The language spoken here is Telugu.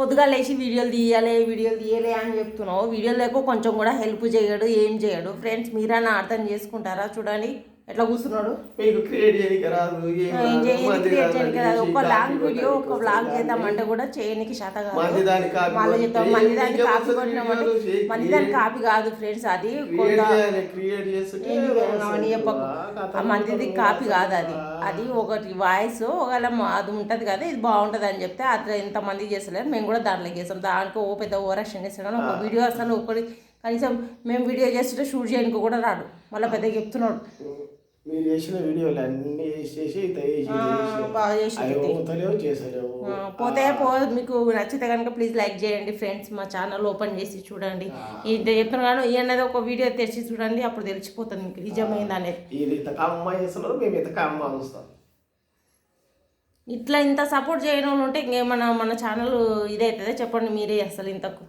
పొద్దుగా లేచి వీడియోలు తీయాలి వీడియోలు తీయాలి అని చెప్తున్నావు. వీడియోలు లేక కొంచెం కూడా హెల్ప్ చేయడు ఏం చేయడు. ఫ్రెండ్స్ మీరన్నా అర్థం చేసుకుంటారా? చూడండి. ఎట్లా కూర్చున్నాడు? ఒక లాంగ్ వీడియో ఒక బ్లాగ్. చేద్దామంటే కూడా చేయనికి శాత కాదు. మళ్ళీ చెప్తాం ఇంకే కాపీ కొట్టినామంటే దాన్ని క్రియేట్ కాపీ కాదు ఫ్రెండ్స్ అది కొంత మందిది కాపీ కాదు అది. అది ఒకటి వాయిస్ ఒకవేళ అది ఉంటుంది కదా ఇది బాగుంటుంది అని చెప్తే అది ఇంతమంది చేస్తలేరు. మేము కూడా దాంట్లో చేస్తాం. దానికి ఓ పెద్ద ఓవరాక్షన్ చేస్తాం ఒక వీడియో అసలు ఒకటి కనీసం మేము వీడియో చేస్తుంటే షూట్ చేయడానికి కూడా రాడు. మళ్ళీ పెద్దగా చెప్తున్నాడు. మీరు చేసిన వీడియోలు అన్ని చేసి చేసలేవు పోతే పో మీకు నచ్చితే కనుక ప్లీజ్ లైక్ చేయండి ఫ్రెండ్స్ మా ఛానల్ ఓపెన్ చేసి చూడండి. ఇంత చెప్తున్నాను ఈ అనేది ఒక వీడియో తెరిచి చూడండి అప్పుడు తెలిసిపోతుంది మీకు నిజమైంది అనేది. ఇది చేస్తున్నారు మేము చూస్తాం. ఇట్లా ఇంత సపోర్ట్ వాళ్ళు ఉంటే ఇంకేమన్నా మన ఛానల్ ఇదవుతుందా చెప్పండి మీరే అసలు ఇంతకు.